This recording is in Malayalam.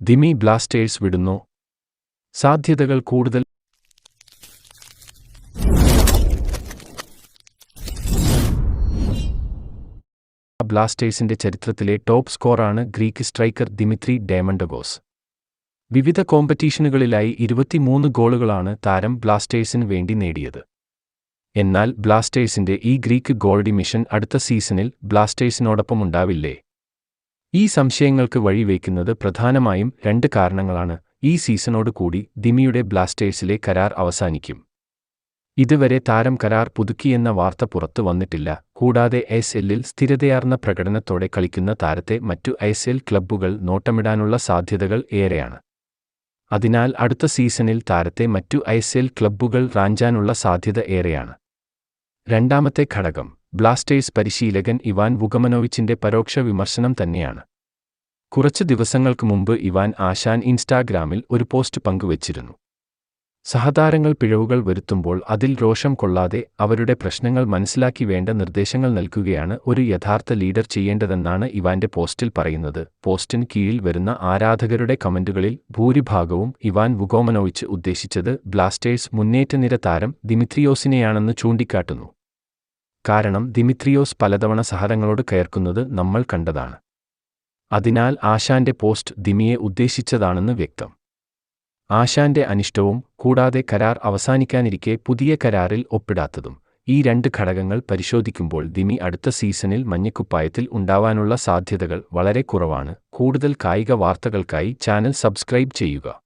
ദിമി ബ്ലാസ്റ്റേഴ്സ് വിടുന്നു. സാധ്യതകൾ കൂടുതൽ. ബ്ലാസ്റ്റേഴ്സിന്റെ ചരിത്രത്തിലെ ടോപ്പ് സ്കോറാണ് ഗ്രീക്ക് സ്ട്രൈക്കർ ദിമിത്രി ഡയമണ്ടഗോസ്. വിവിധ കോമ്പറ്റീഷനുകളിലായി ഇരുപത്തിമൂന്ന് ഗോളുകളാണ് താരം ബ്ലാസ്റ്റേഴ്സിന് വേണ്ടി നേടിയത്. എന്നാൽ ബ്ലാസ്റ്റേഴ്സിന്റെ ഈ ഗ്രീക്ക് ഗോൾഡി മിഷൻ അടുത്ത സീസണിൽ ബ്ലാസ്റ്റേഴ്സിനോടൊപ്പം ഉണ്ടാവില്ലേ? ഈ സംശയങ്ങൾക്ക് വഴിവെക്കുന്നത് പ്രധാനമായും രണ്ട് കാരണങ്ങളാണ്. ഈ സീസണോട് കൂടി ദിമിയുടെ ബ്ലാസ്റ്റേഴ്സിലെ കരാർ അവസാനിക്കും. ഇതുവരെ താരം കരാർ പുതുക്കിയെന്ന വാർത്ത പുറത്തു വന്നിട്ടില്ല. കൂടാതെ എസ് എല്ലിൽ സ്ഥിരതയാർന്ന പ്രകടനത്തോടെ കളിക്കുന്ന താരത്തെ മറ്റു എസ് എൽ ക്ലബ്ബുകൾ നോട്ടമിടാനുള്ള സാധ്യതകൾ ഏറെയാണ്. അതിനാൽ അടുത്ത സീസണിൽ താരത്തെ മറ്റു എസ് എൽ ക്ലബ്ബുകൾ റാഞ്ചാനുള്ള സാധ്യത ഏറെയാണ്. രണ്ടാമത്തെ ഘടകം. ബ്ലാസ്റ്റേഴ്സ് പരിശീലകൻ ഇവാൻ വുഗമനോവിച്ചിന്റെ പരോക്ഷ വിമർശനം തന്നെയാണ്. കുറച്ച് ദിവസങ്ങൾക്ക് മുമ്പ് ഇവാൻ ആശാൻ ഇൻസ്റ്റാഗ്രാമിൽ ഒരു പോസ്റ്റ് പങ്കുവച്ചിരുന്നു. സഹതാരങ്ങൾ പിഴവുകൾ വരുത്തുമ്പോൾ അതിൽ രോഷം കൊള്ളാതെ അവരുടെ പ്രശ്നങ്ങൾ മനസ്സിലാക്കി വേണ്ട നിർദ്ദേശങ്ങൾ നൽകുകയാണ് ഒരു യഥാർത്ഥ ലീഡർ ചെയ്യേണ്ടതെന്നാണ് ഇവാന്റെ പോസ്റ്റിൽ പറയുന്നത്. പോസ്റ്റിന് കീഴിൽ വരുന്ന ആരാധകരുടെ കമന്റുകളിൽ ഭൂരിഭാഗവും ഇവാൻ വുഗോമനോവിച്ച് ഉദ്ദേശിച്ചത് ബ്ലാസ്റ്റേഴ്സ് മുന്നേറ്റനിര താരം ദിമിത്രിയോസിനെയാണെന്ന് ചൂണ്ടിക്കാട്ടുന്നു. കാരണം ദിമിത്രിയോസ് പലതവണ സഹരങ്ങളോട് കയർക്കുന്നത് നമ്മൾ കണ്ടതാണ്. അതിനാൽ ആശാന്റെ പോസ്റ്റ് ദിമിയെ ഉദ്ദേശിച്ചതാണെന്ന് വ്യക്തം. ആശാന്റെ അനിഷ്ടവും കൂടാതെ കരാർ അവസാനിക്കാനിരിക്കെ പുതിയ കരാറിൽ ഒപ്പിടാത്തതും ഈ രണ്ട് ഘടകങ്ങൾ പരിശോധിക്കുമ്പോൾ ദിമി അടുത്ത സീസണിൽ മഞ്ഞക്കുപ്പായത്തിൽ ഉണ്ടാവാനുള്ള സാധ്യതകൾ വളരെ കുറവാണ്. കൂടുതൽ കായിക വാർത്തകൾക്കായി ചാനൽ സബ്സ്ക്രൈബ് ചെയ്യുക.